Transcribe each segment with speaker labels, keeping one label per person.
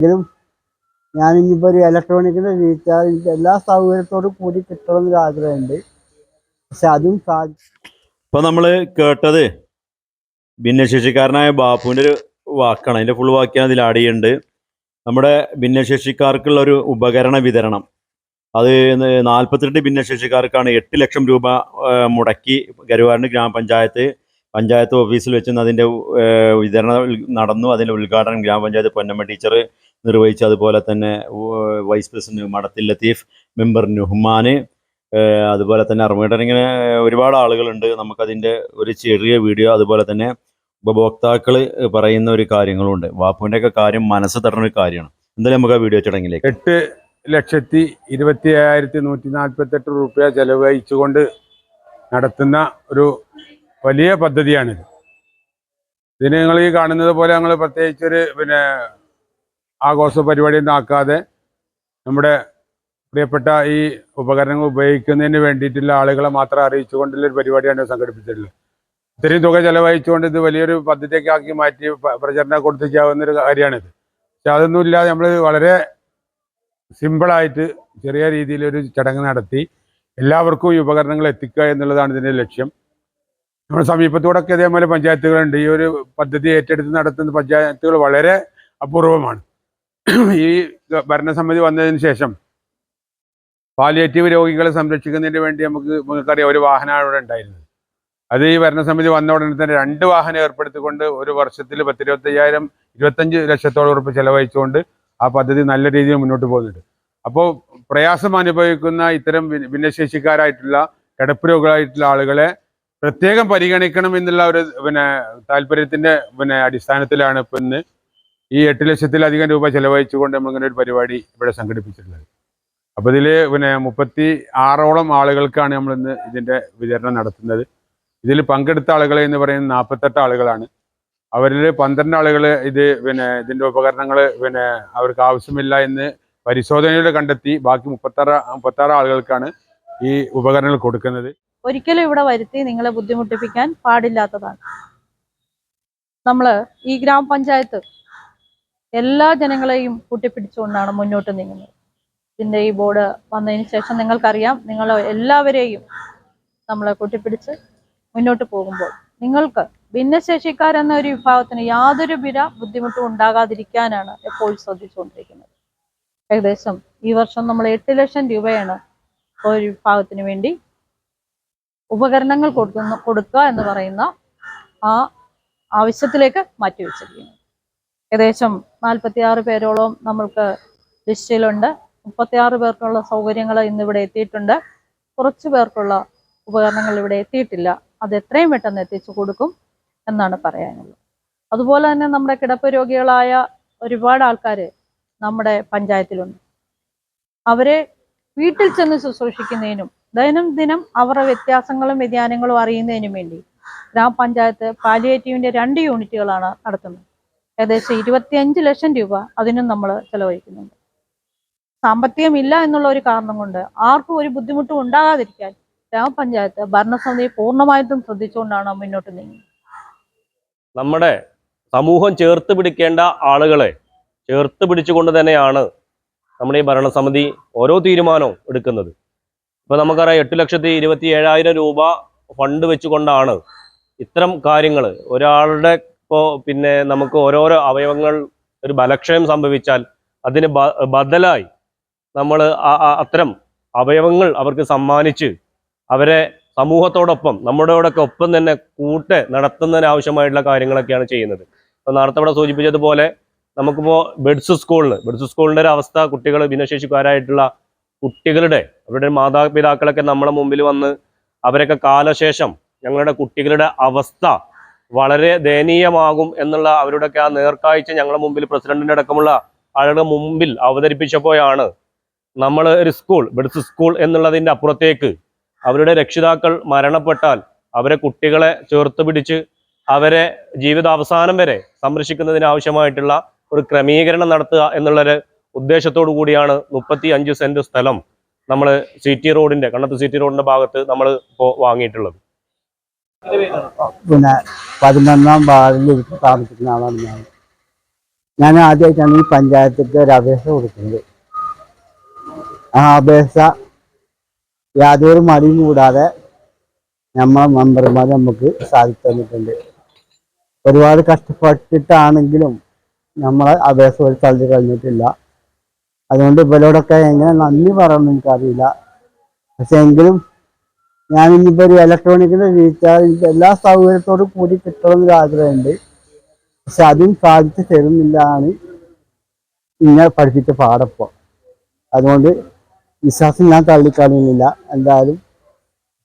Speaker 1: എങ്കിലും ഞാൻ ഇനിയിപ്പോൾ ഒരു ഇലക്ട്രോണിക്കിന്റെ റീചാർജ് എല്ലാ സൗകര്യത്തോടും കൂടി കിട്ടണമെന്നൊരു ആഗ്രഹമുണ്ട്. പക്ഷെ അതും സാധി
Speaker 2: ഇപ്പൊ നമ്മൾ കേട്ടത് ഭിന്നശേഷിക്കാരനായ ബാപ്പുവിന്റെ ഒരു വാക്കാണ്. അതിന്റെ ഫുൾ വാക്യം അതിൽ ആഡ് ചെയ്യുന്നുണ്ട് നമ്മുടെ ഭിന്നശേഷിക്കാർക്കുള്ള ഒരു ഉപകരണ വിതരണം. അത് നാൽപ്പത്തിരണ്ട് ഭിന്നശേഷിക്കാർക്കാണ് എട്ട് ലക്ഷം രൂപ മുടക്കി ഗരുവാരൻ ഗ്രാമപഞ്ചായത്ത് പഞ്ചായത്ത് ഓഫീസിൽ വെച്ച് അതിന്റെ വിതരണം നടന്നു. അതിന്റെ ഉദ്ഘാടനം ഗ്രാമപഞ്ചായത്ത് പൊന്നമ്മ ടീച്ചർ നിർവഹിച്ചു അതുപോലെ തന്നെ vice president Madathil Latheef member നുഹ്മാന് അതുപോലെ തന്നെ അറുമേട്ടൻ ഇങ്ങനെ ഒരുപാട് ആളുകളുണ്ട്. നമുക്കതിന്റെ ഒരു ചെറിയ വീഡിയോ അതുപോലെ തന്നെ ഉപഭോക്താക്കൾ പറയുന്ന ഒരു കാര്യങ്ങളുണ്ട്. വാപ്പുവിന്റെ ഒക്കെ കാര്യം മനസ്സ് തടണ ഒരു കാര്യമാണ്. എന്തായാലും നമുക്ക് ആ വീഡിയോ ചടങ്ങിലേക്ക്
Speaker 3: എട്ട് ലക്ഷത്തി ഇരുപത്തി അയ്യായിരത്തി നൂറ്റി നാൽപ്പത്തെട്ട് രൂപ ചെലവഴിച്ചുകൊണ്ട് നടത്തുന്ന ഒരു വലിയ പദ്ധതിയാണിത്. ഇതിന് നിങ്ങൾ ഈ കാണുന്നത് പോലെ ഞങ്ങൾ പ്രത്യേകിച്ചൊരു പിന്നെ ആഘോഷ പരിപാടിയൊന്നും ആക്കാതെ നമ്മുടെ പ്രിയപ്പെട്ട ഈ ഉപകരണങ്ങൾ ഉപയോഗിക്കുന്നതിന് വേണ്ടിയിട്ടുള്ള ആളുകളെ മാത്രം അറിയിച്ചുകൊണ്ടുള്ള ഒരു പരിപാടിയാണ് സംഘടിപ്പിച്ചിട്ടുള്ളത്. ഇത്രയും തുക ചെലവഴിച്ചുകൊണ്ട് ഇത് വലിയൊരു പദ്ധതിയൊക്കെ ആക്കി മാറ്റി പ്രചരണം കൊടുത്തിരിക്കാവുന്ന ഒരു കാര്യമാണിത്. പക്ഷെ അതൊന്നും ഇല്ലാതെ നമ്മൾ വളരെ സിമ്പിളായിട്ട് ചെറിയ രീതിയിലൊരു ചടങ്ങ് നടത്തി എല്ലാവർക്കും ഈ ഉപകരണങ്ങൾ എത്തിക്കുക എന്നുള്ളതാണ് ഇതിന്റെ ലക്ഷ്യം. നമ്മുടെ സമീപത്തോടൊക്കെ ഇതേപോലെ പഞ്ചായത്തുകളുണ്ട്. ഈ ഒരു പദ്ധതി ഏറ്റെടുത്ത് നടത്തുന്ന പഞ്ചായത്തുകൾ വളരെ അപൂർവമാണ്. ഈ ഭരണസമിതി വന്നതിന് ശേഷം പാലിയേറ്റീവ് രോഗികളെ സംരക്ഷിക്കുന്നതിന് വേണ്ടി നമുക്ക് നിങ്ങൾക്കറിയാം ഒരു വാഹനമാണ് ഇവിടെ ഉണ്ടായിരുന്നത്. അത് ഈ ഭരണസമിതി വന്ന ഉടനെ തന്നെ രണ്ട് വാഹനം ഏർപ്പെടുത്തിക്കൊണ്ട് ഒരു വർഷത്തിൽ പത്തിരുപത്തയ്യായിരം ഇരുപത്തഞ്ച് ലക്ഷത്തോളം ഉറപ്പ് ചെലവഴിച്ചുകൊണ്ട് ആ പദ്ധതി നല്ല രീതിയിൽ മുന്നോട്ട് പോകുന്നുണ്ട്. അപ്പോൾ പ്രയാസം അനുഭവിക്കുന്ന ഇത്തരം ഭിന്നശേഷിക്കാരായിട്ടുള്ള കിടപ്പ് രോഗികളായിട്ടുള്ള ആളുകളെ പ്രത്യേകം പരിഗണിക്കണം എന്നുള്ള ഒരു പിന്നെ താല്പര്യത്തിന്റെ പിന്നെ അടിസ്ഥാനത്തിലാണ് ഇപ്പം ഇന്ന് ഈ എട്ട് ലക്ഷത്തിലധികം രൂപ ചെലവഴിച്ചുകൊണ്ട് നമ്മളിങ്ങനെ ഒരു പരിപാടി ഇവിടെ സംഘടിപ്പിച്ചിട്ടുള്ളത്. അപ്പോൾ ഇതിൽ പിന്നെ മുപ്പത്തി ആറോളം ആളുകൾക്കാണ് നമ്മൾ ഇന്ന് ഇതിന്റെ വിതരണം നടത്തുന്നത്. ഇതിൽ പങ്കെടുത്ത ആളുകൾ എന്ന് പറയുന്നത് നാൽപ്പത്തെട്ട് ആളുകളാണ്. അവരിൽ പന്ത്രണ്ട് ആളുകൾ ഇത് പിന്നെ ഇതിന്റെ ഉപകരണങ്ങൾ പിന്നെ അവർക്ക് ആവശ്യമില്ല എന്ന് പരിശോധനയിൽ കണ്ടെത്തി ബാക്കി മുപ്പത്താറ് മുപ്പത്താറ് ആളുകൾക്കാണ് ഈ ഉപകരണങ്ങൾ കൊടുക്കുന്നത്.
Speaker 4: ഒരിക്കലും ഇവിടെ വരുത്തി നിങ്ങളെ ബുദ്ധിമുട്ടിപ്പിക്കാൻ പാടില്ലാത്തതാണ്. നമ്മൾ ഈ ഗ്രാമപഞ്ചായത്ത് എല്ലാ ജനങ്ങളെയും കൂട്ടിപ്പിടിച്ചുകൊണ്ടാണ് മുന്നോട്ട് നീങ്ങുന്നത്. ഇതിന്റെ ഈ ബോർഡ് വന്നതിന് ശേഷം നിങ്ങൾക്കറിയാം നിങ്ങൾ എല്ലാവരെയും നമ്മളെ കൂട്ടിപ്പിടിച്ച് മുന്നോട്ട് പോകുമ്പോൾ നിങ്ങൾക്ക് ഭിന്നശേഷിക്കാരെന്ന ഒരു വിഭാഗത്തിന് യാതൊരു വില ബുദ്ധിമുട്ടും ഉണ്ടാകാതിരിക്കാനാണ് എപ്പോഴും ശ്രദ്ധിച്ചുകൊണ്ടിരിക്കുന്നത്. ഏകദേശം ഈ വർഷം നമ്മൾ എട്ട് ലക്ഷം രൂപയാണ് ഒരു വിഭാഗത്തിന് വേണ്ടി ഉപകരണങ്ങൾ കൊടുക്കുന്ന കൊടുക്കുക എന്ന് പറയുന്ന ആ ആവശ്യത്തിലേക്ക് മാറ്റിവെച്ചിരിക്കുന്നു ഏകദേശം നാൽപ്പത്തിയാറ് പേരോളം നമ്മൾക്ക് ലിസ്റ്റിലുണ്ട്. മുപ്പത്തിയാറ് പേർക്കുള്ള സൗകര്യങ്ങൾ ഇന്നിവിടെ എത്തിയിട്ടുണ്ട്. കുറച്ച് പേർക്കുള്ള ഉപകരണങ്ങൾ ഇവിടെ എത്തിയിട്ടില്ല. അത് എത്രയും പെട്ടെന്ന് എത്തിച്ചു കൊടുക്കും എന്നാണ് പറയാനുള്ളത്. അതുപോലെ തന്നെ നമ്മുടെ കിടപ്പ് രോഗികളായ ഒരുപാട് ആൾക്കാർ നമ്മുടെ പഞ്ചായത്തിലുണ്ട്. അവരെ വീട്ടിൽ ചെന്ന് ശുശ്രൂഷിക്കുന്നതിനും ദൈനംദിനം അവരുടെ വ്യത്യാസങ്ങളും വ്യതിയാനങ്ങളും അറിയുന്നതിനും വേണ്ടി ഗ്രാമപഞ്ചായത്ത് പാലിയേറ്റീവിന്റെ രണ്ട് യൂണിറ്റുകളാണ് നടത്തുന്നത്. ഏകദേശം ഇരുപത്തിയഞ്ച് ലക്ഷം രൂപ അതിനും നമ്മൾ ചെലവഴിക്കുന്നുണ്ട്. സാമ്പത്തികമില്ല എന്നുള്ള ഒരു കാരണം കൊണ്ട് ആർക്കും ഒരു ബുദ്ധിമുട്ടും ഉണ്ടാകാതിരിക്കാൻ ഗ്രാമപഞ്ചായത്ത് ഭരണസമിതി പൂർണമായിട്ടും ശ്രദ്ധിച്ചുകൊണ്ടാണ് മുന്നോട്ട് നീങ്ങുന്നത്.
Speaker 5: നമ്മുടെ സമൂഹം ചേർത്ത് പിടിക്കേണ്ട ആളുകളെ ചേർത്ത് പിടിച്ചുകൊണ്ട് തന്നെയാണ് നമ്മുടെ ഈ ഭരണസമിതി ഓരോ തീരുമാനവും എടുക്കുന്നത്. ഇപ്പൊ നമുക്കറിയാം എട്ട് ലക്ഷത്തി ഇരുപത്തി ഏഴായിരം രൂപ ഫണ്ട് വെച്ചുകൊണ്ടാണ് ഇത്തരം കാര്യങ്ങൾ ഒരാളുടെ ഇപ്പോൾ പിന്നെ നമുക്ക് ഓരോരോ അവയവങ്ങൾ ഒരു ബലക്ഷയം സംഭവിച്ചാൽ അതിന് ബദലായി നമ്മൾ അത്തരം അവയവങ്ങൾ അവർക്ക് സമ്മാനിച്ച് അവരെ സമൂഹത്തോടൊപ്പം നമ്മുടെയോടൊക്കെ ഒപ്പം തന്നെ കൂട്ട് നടത്തുന്നതിനാവശ്യമായിട്ടുള്ള കാര്യങ്ങളൊക്കെയാണ് ചെയ്യുന്നത്. ഇപ്പൊ നേരത്തെ ഇവിടെ സൂചിപ്പിച്ചതുപോലെ നമുക്കിപ്പോൾ ബെഡ്സ് സ്കൂളിൽ ബെഡ്സ് സ്കൂളിന്റെ ഒരു അവസ്ഥ കുട്ടികൾ ഭിന്നശേഷിക്കാരായിട്ടുള്ള കുട്ടികളുടെ അവരുടെ മാതാപിതാക്കളൊക്കെ നമ്മളെ മുമ്പിൽ വന്ന് അവരൊക്കെ കാലശേഷം ഞങ്ങളുടെ കുട്ടികളുടെ അവസ്ഥ വളരെ ദയനീയമാകും എന്നുള്ള അവരുടെയൊക്കെ ആ നേർക്കാഴ്ച ഞങ്ങളുടെ മുമ്പിൽ പ്രസിഡന്റിന്റെ അടക്കമുള്ള ആളുടെ മുമ്പിൽ അവതരിപ്പിച്ചപ്പോഴാണ് നമ്മൾ ഒരു സ്കൂൾ ബെഡ്സ് സ്കൂൾ എന്നുള്ളതിന്റെ അപ്പുറത്തേക്ക് അവരുടെ രക്ഷിതാക്കൾ മരണപ്പെട്ടാൽ അവരെ കുട്ടികളെ ചേർത്ത് പിടിച്ച് അവരെ ജീവിതാവസാനം വരെ സംരക്ഷിക്കുന്നതിന് ആവശ്യമായിട്ടുള്ള ഒരു ക്രമീകരണം നടത്തുക എന്നുള്ളൊരു ഉദ്ദേശത്തോടു കൂടിയാണ് മുപ്പത്തി അഞ്ച് സെന്റ് സ്ഥലം നമ്മൾ സി റോഡിന്റെ കണ്ണത്ത് സി ടി റോഡിന്റെ ഭാഗത്ത് നമ്മൾ ഇപ്പോൾ വാങ്ങിയിട്ടുള്ളത്.
Speaker 1: പിന്നെ പതിനൊന്നാം വാർഡിൽ താമസിക്കുന്ന ആളാണ് ഞാൻ. ഞാൻ ആദ്യമായിട്ടാണ് ഈ പഞ്ചായത്തിന്റെ ഒരു അപേക്ഷ കൊടുക്കുന്നത്. ആ അപേക്ഷ യാതൊരു മടിയും കൂടാതെ നമ്മളെ മെമ്പർമാർ നമുക്ക് സാധിച്ചു തന്നിട്ടുണ്ട്. ഒരുപാട് കഷ്ടപ്പെട്ടിട്ടാണെങ്കിലും നമ്മളെ അപേക്ഷ ഒരു തള്ളി കഴിഞ്ഞിട്ടില്ല. അതുകൊണ്ട് ഇവരോടൊക്കെ എങ്ങനെ നന്ദി പറയണമെന്ന് എനിക്കറിയില്ല. പക്ഷെ എങ്കിലും ഞാൻ ഇനിയിപ്പോ ഒരു ഇലക്ട്രോണിക്കിന്റെ റീചാർജ് എല്ലാ സൗകര്യത്തോടും കൂടി കിട്ടണമെന്നൊരു ആഗ്രഹമുണ്ട്. പക്ഷെ അതും സാധിച്ചു തരുന്നില്ല ആണ് ഇങ്ങനെ പഠിപ്പിച്ച പാടപ്പോ അതുകൊണ്ട് വിശ്വാസം ഞാൻ തള്ളിക്കളയുന്നില്ല. എന്തായാലും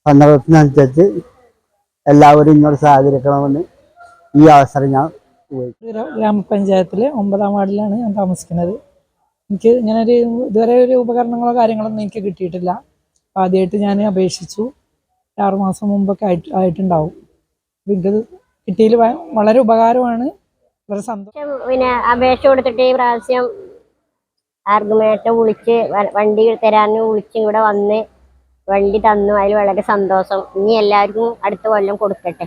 Speaker 1: സന്ദർഭത്തിനനുസരിച്ച് എല്ലാവരും ഇങ്ങോട്ട് സഹകരിക്കണമെന്ന് ഈ അവസരം ഞാൻ
Speaker 6: ഗ്രാമപഞ്ചായത്തിലെ ഒമ്പതാം വാർഡിലാണ് ഞാൻ താമസിക്കുന്നത്. എനിക്ക് ഇങ്ങനെ ഒരു ഇതുവരെ ഒരു ഉപകരണങ്ങളോ കാര്യങ്ങളൊന്നും എനിക്ക് കിട്ടിയിട്ടില്ല. ആദ്യമായിട്ട് ഞാൻ അപേക്ഷിച്ചു. ആറുമാസം മുമ്പൊക്കെ ആയിട്ട് ആയിട്ടുണ്ടാവും. എനിക്കത് കിട്ടിയതിൽ വളരെ ഉപകാരമാണ്. വളരെ സന്തോഷം.
Speaker 7: പിന്നെ അപേക്ഷ കൊടുത്തിട്ട് ഈ പ്രാവശ്യം ആർഗുമേറ്റം വിളിച്ച് വണ്ടി തരാന്ന് വിളിച്ച് ഇവിടെ വന്ന് വണ്ടി തന്നു. അതിൽ വളരെ സന്തോഷം. ഇനി എല്ലാവർക്കും അടുത്ത കൊല്ലം കൊടുക്കട്ടെ.